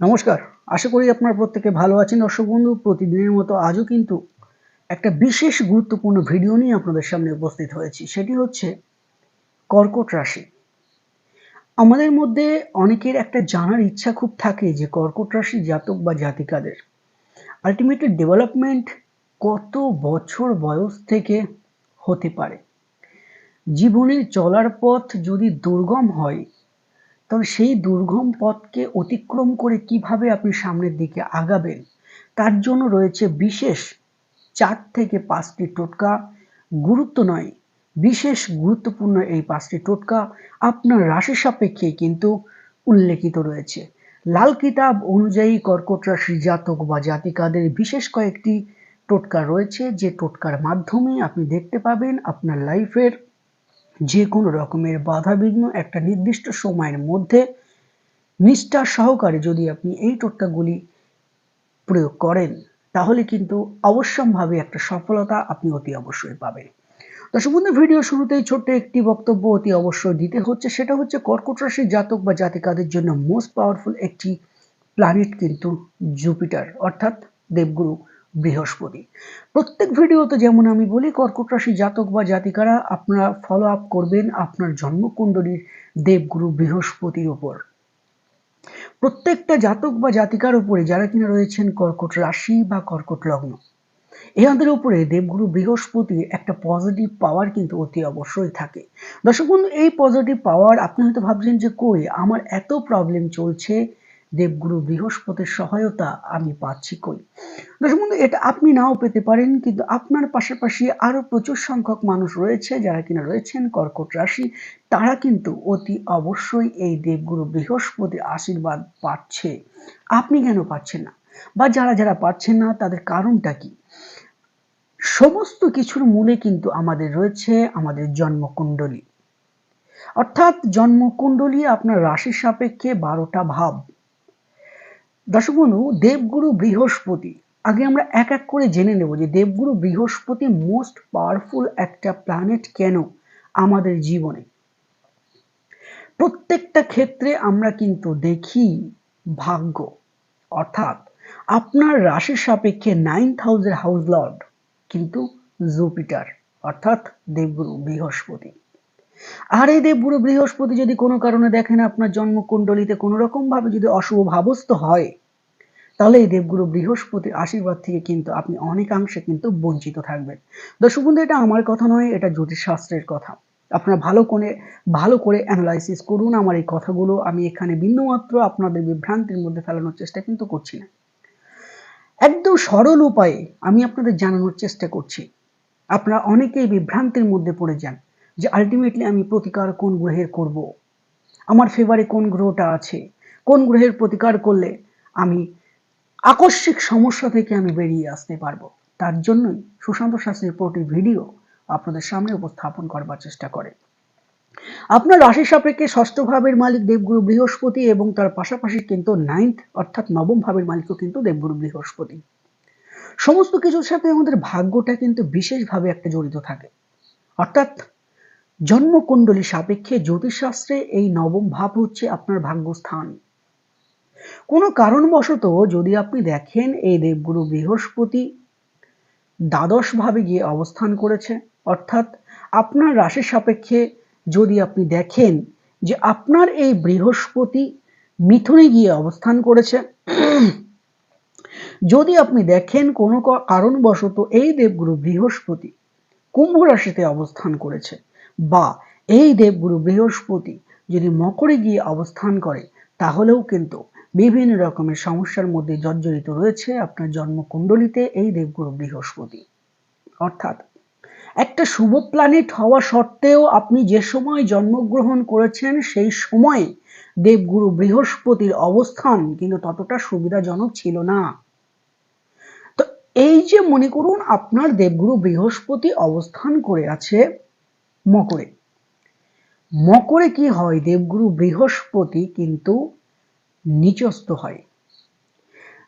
নমস্কার। আশা করি আপনারা প্রত্যেকে ভালো আছেন। দর্শক বন্ধু, প্রতিদিনের মতো আজও কিন্তু একটা বিশেষ গুরুত্বপূর্ণ ভিডিও নিয়ে আপনাদের সামনে উপস্থিত হয়েছি। সেটি হচ্ছে কর্কট রাশি। আমাদের মধ্যে অনেকের একটা জানার ইচ্ছা খুব থাকে যে কর্কট রাশি জাতক বা জাতিকাদের। আলটিমেটলি ডেভেলপমেন্ট কত বছর বয়স থেকে হতে পারে? জীবনের চলার পথ যদি দুর্গম হয় তবে সেই দুর্গম পথকে অতিক্রম করে কীভাবে আপনি সামনের দিকে আগাবেন, তার জন্য রয়েছে বিশেষ চার থেকে পাঁচটি টোটকা। গুরুত্ব নয়, বিশেষ গুরুত্বপূর্ণ এই পাঁচটি টোটকা আপনার রাশি সাপেক্ষে কিন্তু উল্লেখিত রয়েছে। লাল কিতাব অনুযায়ী কর্কট রাশি জাতক বা জাতিকাদের বিশেষ কয়েকটি টোটকা রয়েছে। যে টোটকার মাধ্যমে আপনি দেখতে পাবেন আপনার লাইফের যে কোনো রকমের বাধাবিঘ্ন একটা নির্দিষ্ট সময়ের মধ্যে নিষ্ঠা সহকারে যদি আপনি এই টোটকাগুলি প্রয়োগ করেন, তাহলে কিন্তু অবশ্যমভাবে একটা সফলতা আপনি অতি অবশ্যই পাবেন। দর্শক বন্ধু ভিডিও শুরুতেই ছোট্ট একটি বক্তব্য অতি অবশ্যই দিতে হচ্ছে, সেটা হচ্ছে কর্কট রাশির জাতক বা জাতিকাদের জন্য মোস্ট পাওয়ারফুল একটি প্ল্যানেট কিন্তু জুপিটার অর্থাৎ দেবগুরু। বৃহস্পতি। প্রত্যেক ভিডিওতে যেমন আমি বলি, কর্কট রাশি জাতক বা জাতিকারা, আপনারা ফলো আপ করবেন আপনার জন্মকুণ্ডলীর দেবগুরু বৃহস্পতির উপর। প্রত্যেকটা জাতক বা জাতিকার উপরে যারা কিনা রয়েছেন কর্কট রাশি বা কর্কট লগ্ন এনাদের উপরে দেবগুরু বৃহস্পতির একটা পজিটিভ পাওয়ার কিন্তু অতি অবশ্যই থাকে। দর্শক বন্ধু, এই পজিটিভ পাওয়ার আপনি হয়তো ভাবছেন যে কই, আমার এত প্রবলেম চলছে দেবগুরু বৃহস্পতির সহায়তা আমি পাচ্ছি কই? দর্শক বন্ধু, এটা আপনি নাও পেতে পারেন, কিন্তু আপনার পাশাপাশি আরও প্রচুর সংখ্যক মানুষ রয়েছে, যারা কিনা রয়েছেন কর্কট রাশি, তারা কিন্তু অতি অবশ্যই এই দেবগুরু বৃহস্পতির আশীর্বাদ পাচ্ছে। আপনি কেন পাচ্ছেন না? বা যারা যারা পাচ্ছেন না, তাদের কারণটা কি? সমস্ত কিছুর মূলে কিন্তু আমাদের রয়েছে আমাদের জন্মকুণ্ডলী। অর্থাৎ জন্মকুণ্ডলী আপনার রাশির সাপেক্ষে বারোটা ভাব। দর্শক বন্ধু দেবগুরু বৃহস্পতি। আগে আমরা এক এক করে জেনে নেব যে দেবগুরু বৃহস্পতি মোস্ট পাওয়ারফুল একটা প্ল্যানেট কেন আমাদের জীবনে। প্রত্যেকটা ক্ষেত্রে আমরা কিন্তু দেখি ভাগ্য। অর্থাৎ আপনার রাশির সাপেক্ষে নাইন থাউজেন্ড হাউস লর্ড কিন্তু জুপিটার অর্থাৎ দেবগুরু বৃহস্পতি। আর এই দেবগুরু বৃহস্পতি যদি কোনো কারণে দেখেন আপনার জন্মকুণ্ডলিতে কোনো রকম ভাবে যদি অশুভ ভাবস্থ হয় তাহলে এই দেবগুরু বৃহস্পতির আশীর্বাদ থেকে কিন্তু আপনি অনেকাংশে কিন্তু বঞ্চিত থাকবেন। দর্শক বন্ধু এটা আমার কথা নয়, এটা জ্যোতিষশাস্ত্রের কথা। আপনারা ভালো করে ভালো করে অ্যানালাইসিস করুন আমার এই কথাগুলো। আমি এখানে বিন্দুমাত্র আপনাদের বিভ্রান্তির মধ্যে ফেলানোর চেষ্টা কিন্তু করছি না। একদম সরল উপায়ে আমি আপনাদের জানানোর চেষ্টা করছি। আপনারা অনেকেই বিভ্রান্তির মধ্যে পড়ে যান। যে আলটিমেটলি আমি প্রতিকার কোন গ্রহের করব। আমার ফেভারে কোন গ্রহটা আছে? কোন গ্রহের প্রতিকার করলে আমি আকস্মিক সমস্যা থেকে আমি বেরিয়ে আসতে পারব? তার জন্যই সুশান্ত শাস্ত্রীর প্রতি ভিডিও আপনাদের সামনে উপস্থাপন করবার চেষ্টা করে। আপনার রাশি সাপেক্ষে ষষ্ঠ ভাবের মালিক দেবগুরু বৃহস্পতি এবং তার পাশাপাশি কিন্তু নাইন্থ অর্থাৎ নবম ভাবের মালিকও কিন্তু দেবগুরু বৃহস্পতি। সমস্ত কিছুর সাথে আমাদের ভাগ্যটা কিন্তু বিশেষভাবে একটা জড়িত থাকে। অর্থাৎ জন্মকুণ্ডলী সাপেক্ষে জ্যোতিষশাস্ত্রে এই নবম ভাব হচ্ছে আপনার ভাগ্যস্থান। কোনো কারণবশত যদি আপনি দেখেন এই দেবগুরু বৃহস্পতি দ্বাদশ ভাবে গিয়ে অবস্থান করেছে, অর্থাৎ আপনার রাশির সাপেক্ষে যদি আপনি দেখেন যে আপনার এই বৃহস্পতি মিথুনে গিয়ে অবস্থান করেছে, যদি আপনি দেখেন কোনো কারণবশত এই দেবগুরু বৃহস্পতি কুম্ভ রাশিতে অবস্থান করেছে বা এই দেবগুরু বৃহস্পতি যদি মকরে গিয়ে অবস্থান করে, তাহলেও কিন্তু বিভিন্ন রকমের সমস্যার মধ্যে জর্জরিত রয়েছে আপনার জন্মকুণ্ডলিতে এই দেবগুরু বৃহস্পতি। অর্থাৎ একটা শুভ প্ল্যানেট হওয়া সত্ত্বেও আপনি যে সময় জন্মগ্রহণ করেছেন, সেই সময় দেবগুরু বৃহস্পতির অবস্থান কিন্তু ততটা সুবিধাজনক ছিল না। তো এই যে মনে করুন, আপনার দেবগুরু বৃহস্পতি অবস্থান করে আছে মকরে। মকরে কি হয়? দেবগুরু বৃহস্পতি কিন্তু নিচস্থ হয়।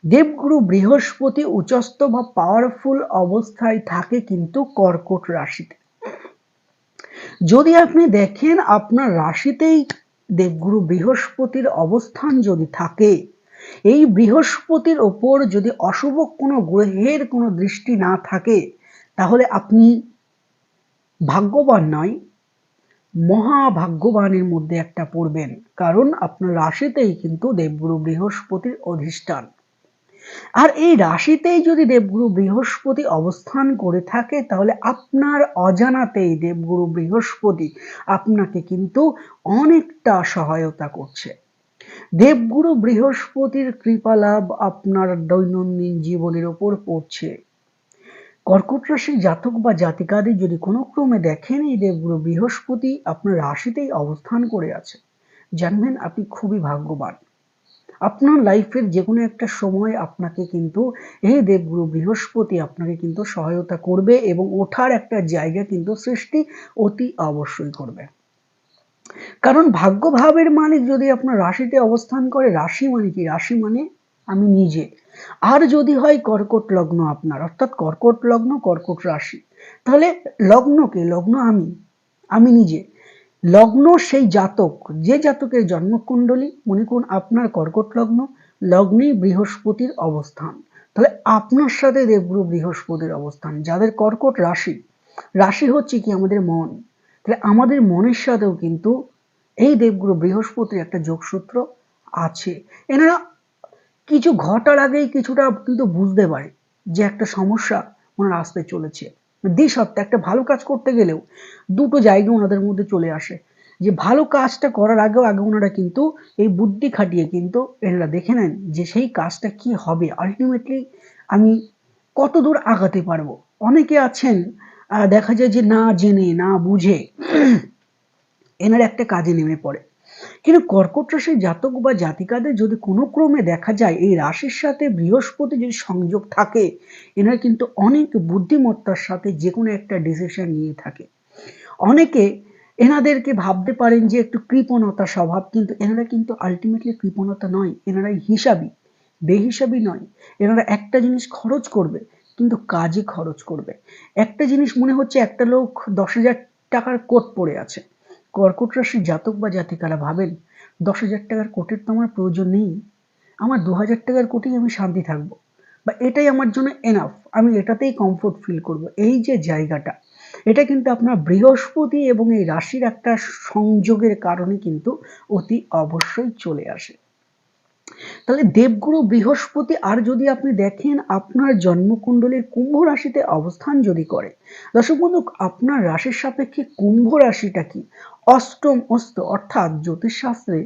দেবগুরু বৃহস্পতি উচ্চস্থ বা পাওয়ারফুল অবস্থায় থাকে কিন্তু কর্কট রাশিতে। যদি আপনি দেখেন, আপনার রাশিতেই দেবগুরু বৃহস্পতির অবস্থান যদি থাকে, এই বৃহস্পতির ওপর যদি অশুভ কোনো গ্রহের কোনো দৃষ্টি না থাকে, তাহলে আপনি ভাগ্যবান নয়, মহাভাগ্যবানের মধ্যে একটা পড়বেন, কারণ আপনার রাশিতেই কিন্তু দেবগুরু বৃহস্পতির অধিষ্ঠান। আর এই রাশিতেই যদি দেবগুরু বৃহস্পতি অবস্থান করে থাকে, তাহলে আপনার অজানাতেই দেবগুরু বৃহস্পতি আপনাকে কিন্তু অনেকটা সহায়তা করছে। দেবগুরু বৃহস্পতির কৃপালাভ আপনার দৈনন্দিন জীবনের ওপর পড়ছে। কর্কট রাশির জাতক বা জাতিকাদের যদি কোনো ক্রমে দেখেন এই দেবগুরু বৃহস্পতি, আপনার রাশিতেই অবস্থান করে আছে। জানবেন আপনি খুবই ভাগ্যবান। আপনার লাইফের যে কোনো একটা সময় আপনাকে কিন্তু এই দেবগুরু বৃহস্পতি আপনাকে কিন্তু সহায়তা করবে এবং ওঠার একটা জায়গা কিন্তু সৃষ্টি অতি অবশ্যই করবে। কারণ ভাগ্যভাবের মালিক যদি আপনার রাশিতে অবস্থান করে, রাশি মানে কি? রাশি মানে আমি নিজে। আর যদি হয় কর্কট লগ্ন আপনার, অর্থাৎ কর্কট লগ্ন, কর্কট রাশি, তাহলে লগ্নকে লগ্ন আমি আমি নিজে। লগ্ন সেই জাতক, যে জাতকের জন্মকুণ্ডলী, মনে করুন আপনার কর্কট লগ্ন লগ্নেই বৃহস্পতির অবস্থান। তাহলে আপনার সাথে দেবগুরু বৃহস্পতির অবস্থান, যাদের কর্কট রাশি রাশি হচ্ছে কি আমাদের মন। তাহলে আমাদের মনের সাথেও কিন্তু এই দেবগুরু বৃহস্পতির একটা যোগসূত্র আছে। এনারা কিছু ঘটার আগেই কিছুটা কিন্তু বুঝতে পারে যে একটা সমস্যা ওনার আসতে চলেছে। দ্বিসত্ত্বে একটা ভালো কাজ করতে গেলেও দুটো জায়গা ওনাদের মধ্যে চলে আসে। যে ভালো কাজটা করার আগেও আগে ওনারা কিন্তু এই বুদ্ধি খাটিয়ে কিন্তু এনারা দেখে নেন যে সেই কাজটা কি হবে। আলটিমেটলি আমি কত দূর আগাতে পারব? অনেকে আছেন দেখা যায় যে না জেনে, না বুঝে এনার একটা কাজে নেমে পড়ে। কিন্তু কর্কট রাশির জাতক বা জাতিকাদের যদি কোনো ক্রমে দেখা যায়, এই রাশির সাথে বৃহস্পতি যদি সংযোগ থাকে, এনারা কিন্তু অনেক বুদ্ধিমত্তার সাথে যে কোনো একটা ডিসিশন নিয়ে থাকে। অনেকে এনাদেরকে ভাবতে পারেন যে একটু কৃপণতা স্বভাব, কিন্তু এনারা কিন্তু আলটিমেটলি কৃপণতা নয়, এনারা হিসাবই বেহিসাবি নয়। এনারা একটা জিনিস খরচ করবে, কিন্তু কাজে খরচ করবে। একটা জিনিস মনে হচ্ছে একটা লোক দশ হাজার টাকার কোট পড়ে আছে। কর্কট রাশির জাতক বা জাতিকারা ভাবেন দশ হাজার টাকার কোটের তো আমার প্রয়োজন নেই। আমার দু হাজার টাকার কোটেই আমি শান্তি থাকব। বা এটাই আমার জন্য এনাফ আমি এটাতেই কমফোর্ট ফিল করব। এই যে জায়গাটা, এটা কিন্তু আপনার বৃহস্পতি এবং এই রাশির একটা সংযোগের কারণে কিন্তু অতি অবশ্যই চলে আসে। তাহলে দেবগুরু বৃহস্পতি, আর যদি আপনি দেখেন আপনার জন্মকুণ্ডলীর কুম্ভ রাশিতে অবস্থান যদি করে, দর্শক বন্ধু, আপনার রাশির সাপেক্ষে কুম্ভ রাশিটা কি? অষ্টম অস্ত, অর্থাৎ জ্যোতিষশাস্ত্রে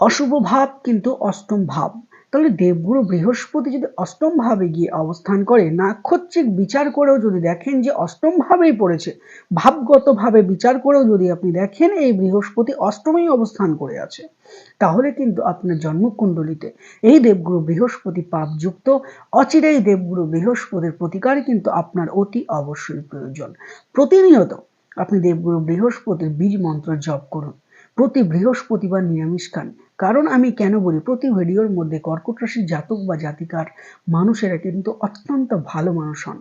অশুভ ভাব কিন্তু অষ্টম ভাব। তাহলে দেবগুরু বৃহস্পতি যদি অষ্টম ভাবে গিয়ে অবস্থান করে, নাক্ষত্রিক বিচার করেও যদি দেখেন যে অষ্টম ভাবেই পড়েছে, ভাবগতভাবে বিচার করেও যদি আপনি দেখেন এই বৃহস্পতি অষ্টমেই অবস্থান করে আছে, তাহলে কিন্তু আপনার জন্মকুণ্ডলিতে এই দেবগুরু বৃহস্পতি পাপযুক্ত, অচিরেই দেবগুরু বৃহস্পতির প্রতিকার কিন্তু আপনার অতি অবশ্যই প্রয়োজন। প্রতিনিয়ত আপনি দেবগুরু বৃহস্পতির বীজ মন্ত্র জপ করুন। প্রতি বৃহস্পতিবার নিরামিষ খান কারণ আমি কেন বলি, প্রতি ভিডিওর মধ্যে কর্কট রাশির জাতক বা জাতিকার মানুষেরা কিন্তু অত্যন্ত ভালো মানুষ হন।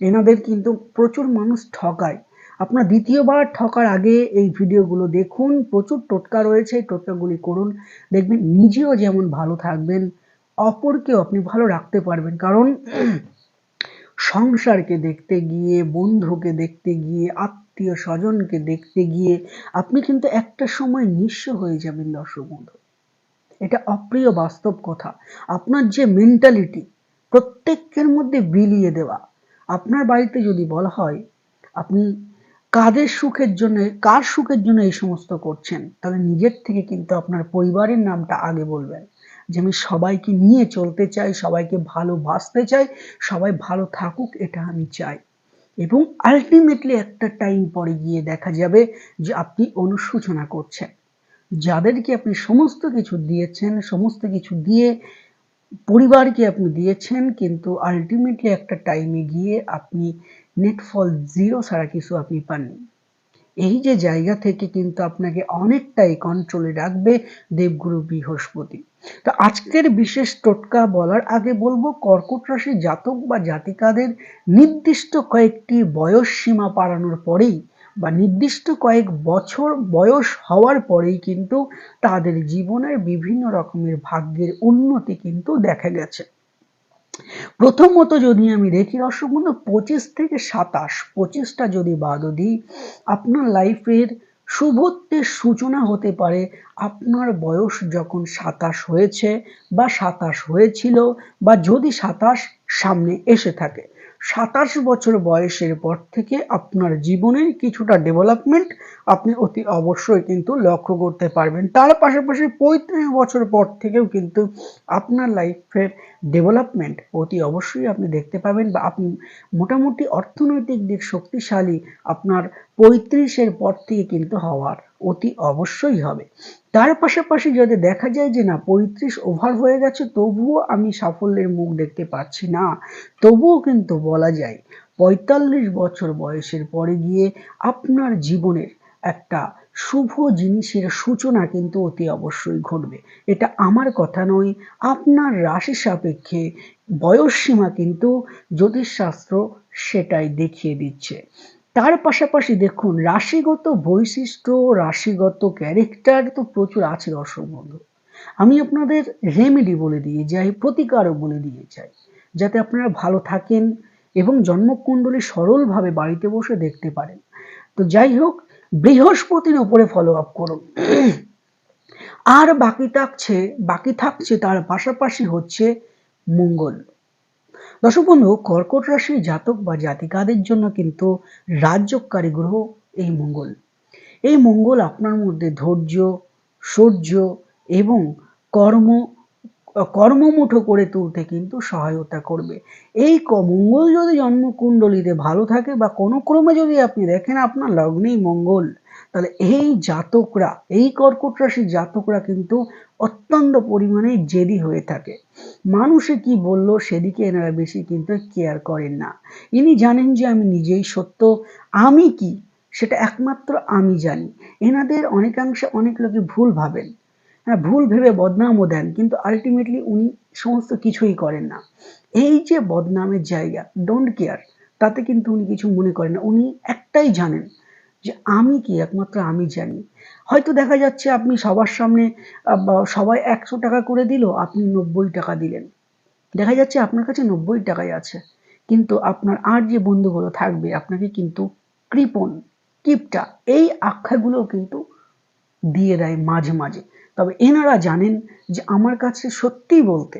এনাদের কিন্তু প্রচুর মানুষ ঠকায়। আপনার দ্বিতীয়বার ঠকার আগে এই ভিডিওগুলো দেখুন, প্রচুর টোটকা রয়েছে, এই টোটকাগুলি করুন, দেখবেন নিজেও যেমন ভালো থাকবেন, অপরকেও আপনি ভালো রাখতে পারবেন। কারণ সংসারকে দেখতে গিয়ে, বন্ধুকে দেখতে গিয়ে, আত্মীয় স্বজনকে দেখতে গিয়ে, আপনি কিন্তু একটা সময় নিঃস্ব হয়ে যাবেন দর্শক বন্ধু। এটা অপ্রিয় বাস্তব কথা। আপনার যে মেন্টালিটি প্রত্যেকের মধ্যে বিলিয়ে দেওয়া। আপনার বাড়িতে যদি বলা হয়, আপনি কাদের সুখের জন্য, কার সুখের জন্য এই সমস্ত করছেন, তাহলে নিজের থেকে কিন্তু আপনার পরিবারের নামটা আগে বলবেন। যে আমি সবাইকে নিয়ে চলতে চাই, সবাইকে ভালোবাসতে চাই, সবাই ভালো থাকুক, এটা আমি চাই। এবং আলটিমেটলি একটা টাইম পরে গিয়ে দেখা যাবে যে আপনি অনুশোচনা করছেন। যাদেরকে আপনি সমস্ত কিছু দিয়েছেন, সমস্ত কিছু দিয়ে পরিবারকে আপনি দিয়েছেন, কিন্তু আলটিমেটলি একটা টাইমে গিয়ে আপনি নেট ফল জিরো ছাড়া কিছু আপনি পাননি। এই যে জায়গা থেকে কিন্তু আপনাকে অনেকটাই কন্ট্রোলে রাখবে দেবগুরু বৃহস্পতি। তো আজকের বিশেষ টোটকা বলার আগে বলব, কর্কট রাশি জাতক বা জাতিকাদের নির্দিষ্ট কয়েকটি বয়স সীমা পারানোর পরেই বা নির্দিষ্ট কয়েক বছর বয়স হওয়ার পরেই কিন্তু তাদের জীবনের বিভিন্ন রকমের ভাগ্যের উন্নতি কিন্তু দেখা গেছে। প্রথমত যদি আমি দেখি দর্শক পঁচিশ থেকে সাতাশ, পঁচিশটা যদি বাদও দিই, আপনার লাইফের শুভত্বের সূচনা হতে পারে আপনার বয়স যখন সাতাশ হয়েছে বা সাতাশ হয়েছিল বা যদি সাতাশ সামনে এসে থাকে। সাতাশ বছর বয়সের পর থেকে আপনার জীবনের কিছুটা ডেভেলপমেন্ট আপনি অতি অবশ্যই কিন্তু লক্ষ্য করতে পারবেন। তার পাশাপাশি পঁয়ত্রিশ বছর পর থেকেও কিন্তু আপনার লাইফের ডেভেলপমেন্ট অতি অবশ্যই আপনি দেখতে পাবেন বা আপনি মোটামুটি অর্থনৈতিক দিক শক্তিশালী আপনার পঁয়ত্রিশের পর থেকে কিন্তু হওয়ার। অতি অবশ্যই হবে। তার পাশাপাশি যদি দেখা যায় যে না, পঁয়ত্রিশ ওভার হয়ে গেছে, তবুও আমি সাফল্যের মুখ দেখতে পাচ্ছি না। তবুও কিন্তু বলা যায়, পঁয়তাল্লিশ বছর বয়সের পরে গিয়ে আপনার জীবনের একটা শুভ জিনিসের সূচনা কিন্তু অতি অবশ্যই ঘটবে। এটা আমার কথা নয়, আপনার রাশি সাপেক্ষে বয়স সীমা কিন্তু জ্যোতিষশাস্ত্র সেটাই দেখিয়ে দিচ্ছে। তার পাশাপাশি দেখুন, রাশিগত বৈশিষ্ট্য, রাশিগত ক্যারেক্টার তো প্রচুর আছে দর্শক বন্ধু। আমি আপনাদের রেমেডি বলে দিয়ে যাই প্রতিকারও বলে দিয়ে যাই যাতে আপনারা ভালো থাকেন এবং জন্মকুণ্ডলী সরলভাবে বাড়িতে বসে দেখতে পারেন। তো যাই হোক, বৃহস্পতির উপরে ফলো আপ করুন। আর বাকি থাকছে বাকি থাকছে তার পাশাপাশি হচ্ছে মঙ্গল। দর্শক বন্ধু কর্কট রাশির জাতক বা জাতিকাদের জন্য কিন্তু রাজ্যকারী গ্রহ এই মঙ্গল। এই মঙ্গল আপনার মধ্যে ধৈর্য সৌর্য এবং কর্ম, কর্মমুঠো করে তুলতে কিন্তু সহায়তা করবে। এই মঙ্গল যদি জন্মকুণ্ডলিতে ভালো থাকে বা কোনো ক্রমে যদি আপনি দেখেন আপনার লগ্নেই মঙ্গল। তাহলে এই জাতকরা, এই কর্কট রাশির জাতকরা কিন্তু অত্যন্ত পরিমাণে জেদি হয়ে থাকে। মানুষে কি বলল, সেদিকে এনারা বেশি কিন্তু কেয়ার করেন না। ইনি জানেন যে আমি নিজেই সত্য, আমি কি? সেটা একমাত্র আমি জানি। এনাদের অনেকাংশে অনেক লোকে ভুল ভাবেন। হ্যাঁ ভুল ভেবে বদনামও দেন, কিন্তু আলটিমেটলি উনি সমস্ত কিছুই করেন না। এই যে বদনামের জায়গা ডোন্ট কেয়ার তাতে কিন্তু উনি কিছু মনে করেন না। উনি একটাই জানেন যে আমি কি? একমাত্র আমি জানি। হয়তো দেখা যাচ্ছে আপনি সবার সামনে সবাই একশো টাকা করে দিল, আপনি নব্বই টাকা দিলেন। দেখা যাচ্ছে আপনার কাছে নব্বই টাকাই আছে। কিন্তু আপনার আর যে বন্ধুগুলো থাকবে, আপনাকে কিন্তু কৃপন কিপটা, এই আখ্যাগুলো কিন্তু দিয়ে দেয় মাঝে মাঝে। তবে এনারা জানেন যে আমার কাছে সত্যি বলতে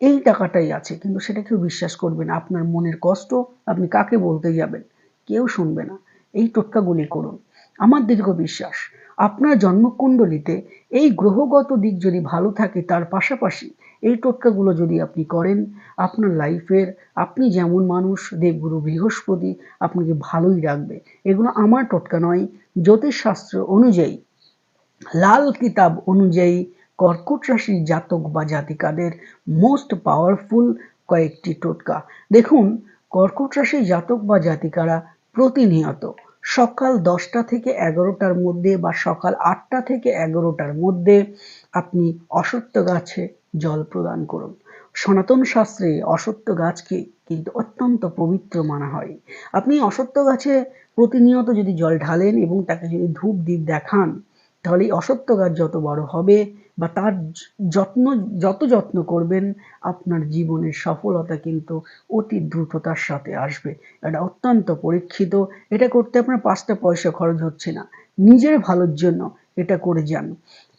এই টাকাটাই আছে, কিন্তু সেটা কেউ বিশ্বাস করবে না। আপনার মনের কষ্ট আপনি কাকে বলতে যাবেন? কেউ শুনবে না। এই টোটকাগুলি করুন। আমার দীর্ঘ বিশ্বাস, আপনার জন্মকুণ্ডলিতে এই গ্রহগত দিক যদি ভালো থাকে, তার পাশাপাশি এই টোটকাগুলো যদি আপনি করেন, আপনার লাইফের, আপনি যেমন মানুষ, দেবগুরু বৃহস্পতি, আপনাকে ভালোই রাখবে। এগুলো আমার টোটকা নয়, জ্যোতিষশাস্ত্র অনুযায়ী। লাল কিতাব অনুযায়ী কর্কট রাশির জাতক বা জাতিকাদের মোস্ট পাওয়ারফুল কয়েকটি টোটকা। দেখুন, কর্কট রাশির জাতক বা জাতিকারা প্রতিনিয়ত সকাল দশটা থেকে এগারোটার মধ্যে বা সকাল আটটা থেকে এগারোটার মধ্যে আপনি অসত্য গাছে জল প্রদান করুন। সনাতন শাস্ত্রে অসত্য গাছকে কিন্তু অত্যন্ত পবিত্র মানা হয়। আপনি অসত্য গাছে প্রতিনিয়ত যদি জল ঢালেন এবং তাকে যদি ধূপ দ্বীপ দেখান, তাহলে এই অসত্য গাছ যত বড় হবে বা তার যত্ন, যত যত্ন করবেন, আপনার জীবনের সফলতা কিন্তু অতি দ্রুততার সাথে আসবে। এটা অত্যন্ত পরীক্ষিত। এটা করতে আপনার পাঁচটা পয়সা খরচ হচ্ছে না। নিজের ভালোর জন্য এটা করে যান।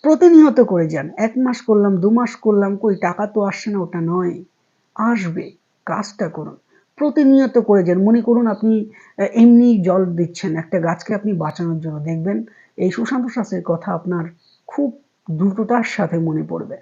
প্রতিনিয়ত করে যান। এক মাস করলাম, দু মাস করলাম, কই টাকা তো আসছে না, ওটা নয়। আসবে। কাজটা করুন। প্রতিনিয়ত করে যান। মনে করুন আপনি এমনি জল দিচ্ছেন। একটা গাছকে আপনি বাঁচানোর জন্য। দেখবেন এই সুশান্ত শাস্ত্রের কথা আপনার খুব দ্রুততার সাথে মনে পড়বে।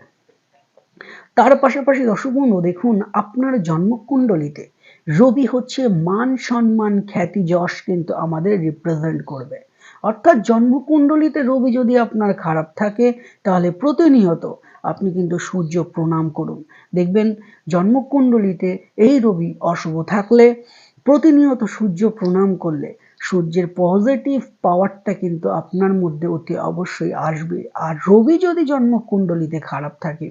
তার পাশাপাশি দর্শক দেখুন আপনার জন্মকুণ্ডলিতে রবি হচ্ছে মান সম্মান খ্যাতি যশ কিন্তু আমাদের রিপ্রেজেন্ট করবে। অর্থাৎ জন্মকুণ্ডলিতে রবি যদি আপনার খারাপ থাকে, তাহলে প্রতিনিয়ত আপনি কিন্তু সূর্য প্রণাম করুন। দেখবেন জন্মকুণ্ডলিতে এই রবি অশুভ থাকলে প্রতিনিয়ত সূর্য প্রণাম করলে সূর্যের পজিটিভ পাওয়ারটা কিন্তু আপনার মধ্যে অতি অবশ্যই আসবে। আর রবি যদি জন্মকুণ্ডলিতে খারাপ থাকে,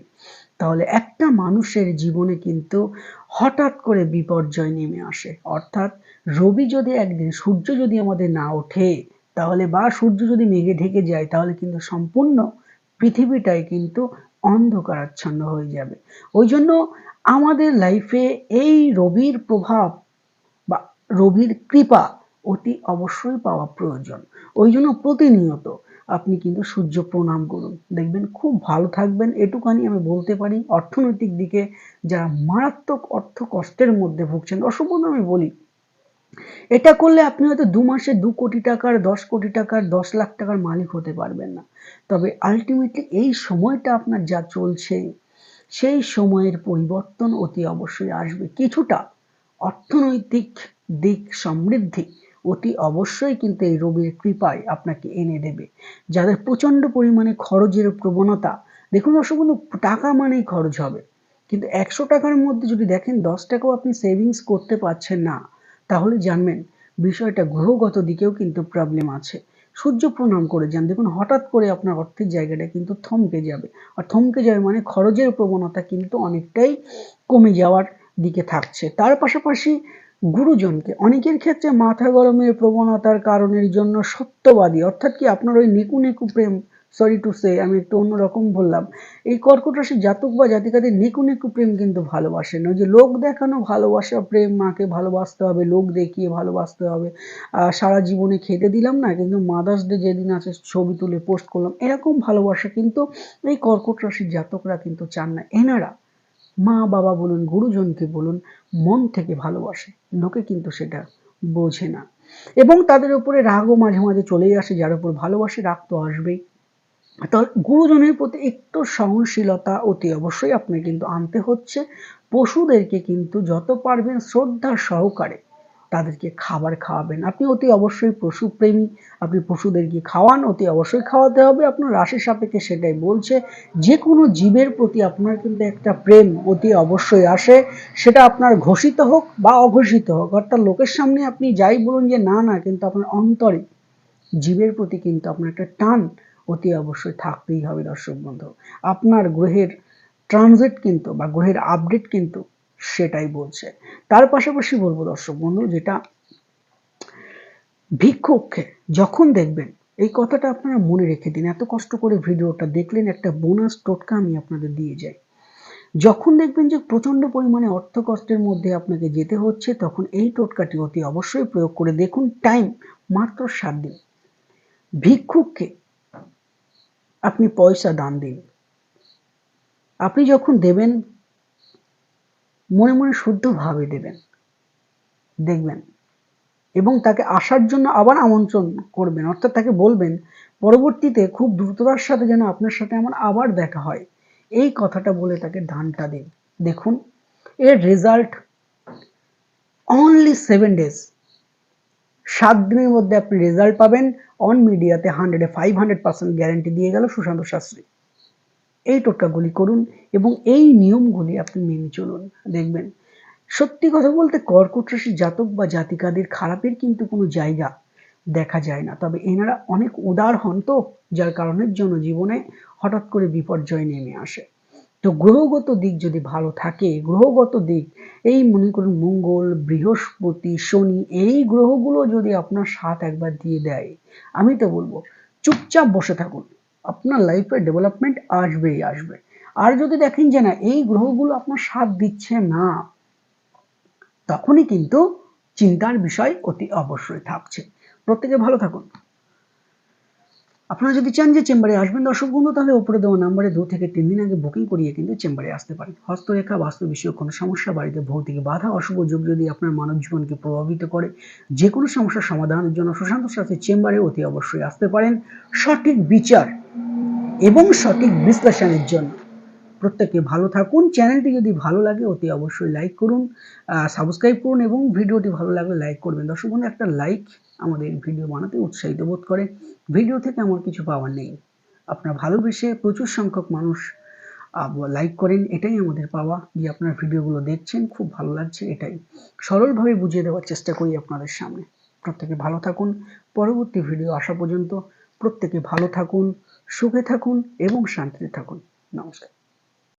তাহলে একটা মানুষের জীবনে কিন্তু হঠাৎ করে বিপর্যয় নেমে আসে। অর্থাৎ রবি যদি একদিন, সূর্য যদি আমাদের না ওঠে, তাহলে বা সূর্য যদি মেঘে ঢেকে যায়, তাহলে কিন্তু সম্পূর্ণ পৃথিবীটাই কিন্তু অন্ধকারাচ্ছন্ন হয়ে যাবে। ওই জন্য আমাদের লাইফে এই রবির প্রভাব বা রবির কৃপা অতি অবশ্যই পাওয়া প্রয়োজন। ওই জন্য প্রতিনিয়ত আপনি কিন্তু সূর্য প্রণাম করুন। দেখবেন খুব ভালো থাকবেন। এটুকানি আমি বলতে পারি, অর্থনৈতিক দিকে যারা মারাত্মক অর্থ কষ্টের মধ্যে ভুগছেন, অসম্ভব আমি বলি, এটা করলে আপনি হয়তো দু মাসে দু কোটি টাকার, দশ কোটি টাকার, দশ লাখ টাকার মালিক হতে পারবেন না। তবে আলটিমেটলি এই সময়টা আপনার যা চলছে, সেই সময়ের পরিবর্তন অতি অবশ্যই আসবে। কিছুটা অর্থনৈতিক দিক সমৃদ্ধি অতি অবশ্যই কিন্তু এই রবির কৃপায় আপনাকে এনে দেবে। যাদের প্রচণ্ড পরিমাণে খরচের প্রবণতা, দেখুন বন্ধু টাকা মানেই খরচ হবে। কিন্তু একশো টাকার মধ্যে যদি দেখেন দশ টাকাও আপনি সেভিংস করতে পারছেন না, তাহলে জানবেন বিষয়টা গ্রহগত দিকেও কিন্তু প্রবলেম আছে। সূর্য প্রণাম করে যান। দেখুন হঠাৎ করে আপনার অর্থের জায়গাটা কিন্তু থমকে যাবে। আর থমকে যাবে মানে খরচের প্রবণতা কিন্তু অনেকটাই কমে যাওয়ার দিকে থাকছে। তার পাশাপাশি গুরুজনকে। অনেকের ক্ষেত্রে মাথা গরমের প্রবণতার কারণের জন্য সত্যবাদী। অর্থাৎ কি আপনার ওই নেকু নেকু প্রেম সরি টু সে আমি একটু অন্যরকম বললাম, এই কর্কট রাশির জাতক বা জাতিকাদের নেকু নেকু প্রেম কিন্তু ভালোবাসেন। ওই যে লোক দেখানো ভালোবাসা প্রেম, মাকে ভালোবাসতে হবে, লোক দেখিয়ে ভালোবাসতে হবে। সারা জীবনে খেতে দিলাম না, কিন্তু মাদার্স ডে যেদিন আছে ছবি তুলে পোস্ট করলাম, এরকম ভালোবাসা কিন্তু এই কর্কট রাশির জাতকরা কিন্তু চান না। এনারা মা বাবা বলুন, গুরুজনকে বলুন, মন থেকে ভালোবাসে। লোকে কিন্তু সেটা বোঝে না। এবং তাদের উপরে রাগও মাঝে মাঝে চলেই আসে, যার উপর ভালোবাসে রাগ তো আসবেই। তাহলে গুরুজনের প্রতি একটু সহনশীলতা অতি অবশ্যই আপনি কিন্তু আনতে হচ্ছে। পশুদেরকে কিন্তু যত পারবেন শ্রদ্ধা সহকারে তাদেরকে খাবার খাওয়াবেন। আপনি অতি অবশ্যই পশুপ্রেমী, আপনি পশুদেরকে খাওয়ান, অতি অবশ্যই খাওয়াতে হবে। আপনার রাশির সাপেক্ষে সেটাই বলছে। যে কোনো জীবের প্রতি আপনার কিন্তু একটা প্রেম অতি অবশ্যই আসে। সেটা আপনার ঘোষিত হোক বা অঘোষিত হোক। অর্থাৎ লোকের সামনে আপনি যাই বলুন যে না না, কিন্তু আপনার অন্তরে জীবের প্রতি কিন্তু আপনার একটা টান অতি অবশ্যই থাকতেই হবে দর্শক বন্ধু। আপনার গ্রহের ট্রানজিট কিন্তু বা গ্রহের আপডেট কিন্তু সেটাই বলছে। তার পাশাপাশি বলব দর্শক বন্ধু, যেটা ভিক্ষুককে যখন দেখবেন, এই কথাটা আপনারা মনে রেখে দিন। এত কষ্ট করে ভিডিওটা দেখলেন, একটা বোনাস টোটকা আমি আপনাদের দিয়ে যাই। যখন দেখবেন যে প্রচণ্ড পরিমাণে অর্থ কষ্টের মধ্যে আপনাকে যেতে হচ্ছে, তখন এই টোটকাটি অতি অবশ্যই প্রয়োগ করে দেখুন টাইম মাত্র সাত দিন। ভিক্ষুককে আপনি পয়সা দান দিন। আপনি যখন দেবেন মনে মনে শুদ্ধভাবে দেবেন। দেখবেন। এবং তাকে আসার জন্য আবার আমন্ত্রণ করবেন। অর্থাৎ তাকে বলবেন, পরবর্তীতে খুব দ্রুততার সাথে যেন আপনার সাথে আমার আবার দেখা হয়। এই কথাটা বলে তাকে দানটা দিন। দেখুন, এর রেজাল্ট অনলি সেভেন ডেজ সাত দিনের মধ্যে আপনি রেজাল্ট পাবেন। অন মিডিয়াতে হান্ড্রেডে ফাইভ হান্ড্রেড পার্সেন্ট গ্যারেন্টি দিয়ে গেল সুশান্ত শাস্ত্রী। এই টোটকাগুলি করুন এবং এই নিয়মগুলি আপনি মেনে চলুন। দেখবেন, সত্যি কথা বলতে কর্কট রাশি জাতক বা জাতিকাদের খারাপের কিন্তু কোনো জায়গা দেখা যায় না। তবে এনারা অনেক উদার হন তো, যার কারণের জন্য জীবনে হঠাৎ করে বিপর্যয় নেমে আসে। তো গ্রহগত দিক যদি ভালো থাকে, গ্রহগত দিক, এই মনে করুন মঙ্গল, বৃহস্পতি, শনি, এই গ্রহগুলো যদি আপনার সাথ একবার দিয়ে দেয়, আমি তো বলব, চুপচাপ বসে থাকুন। আপনার লাইফে ডেভেলপমেন্ট আসবেই আসবে। আর যদি দেখেন যে না, এই গ্রহগুলো আপনার সাথ দিচ্ছে না, তখনই কিন্তু চিন্তার বিষয় অতি অবশ্যই থাকছে। প্রত্যেকে ভালো থাকুন। আপনারা যদি চান যে চেম্বারে আসবেন, দর্শক বন্ধু, তাহলে উপরে দেওয়া নাম্বারে দু থেকে তিন দিন আগে বুকিং করিয়ে কিন্তু চেম্বারে আসতে পারেন। হস্তরেখা বাস্তু বিষয়ে কোনো সমস্যা, বাড়িতে ভৌতিক বাধা, অশুভ যোগ যদি আপনার মানব জীবনকে প্রভাবিত করে যে কোনো সমস্যার সমাধানের জন্য সুশান্ত শাস্ত্রীর চেম্বারে অতি অবশ্যই আসতে পারেন। সঠিক বিচার এবং সঠিক বিশ্লেষণের জন্য। প্রত্যেকে ভালো থাকুন। চ্যানেলটি যদি ভালো লাগে, অতি অবশ্যই লাইক করুন সাবস্ক্রাইব করুন এবং ভিডিওটি ভালো লাগলে লাইক করবেন। দর্শক বন্ধু, একটা লাইক আমাদের ভিডিও বানাতে উৎসাহিত বোধ করে। ভিডিও থেকে আমার কিছু পাওয়ার নেই। আপনার ভালোবেসে প্রচুর সংখ্যক মানুষ লাইক করেন, এটাই আমাদের পাওয়া। যে আপনার ভিডিওগুলো দেখছেন, খুব ভালো লাগছে, এটাই। সরলভাবে বুঝিয়ে দেওয়ার চেষ্টা করি আপনাদের সামনে। প্রত্যেকে ভালো থাকুন। পরবর্তী ভিডিও আসা পর্যন্ত প্রত্যেকে ভালো থাকুন। সুখে থাকুন এবং শান্তিতে থাকুন। নমস্কার।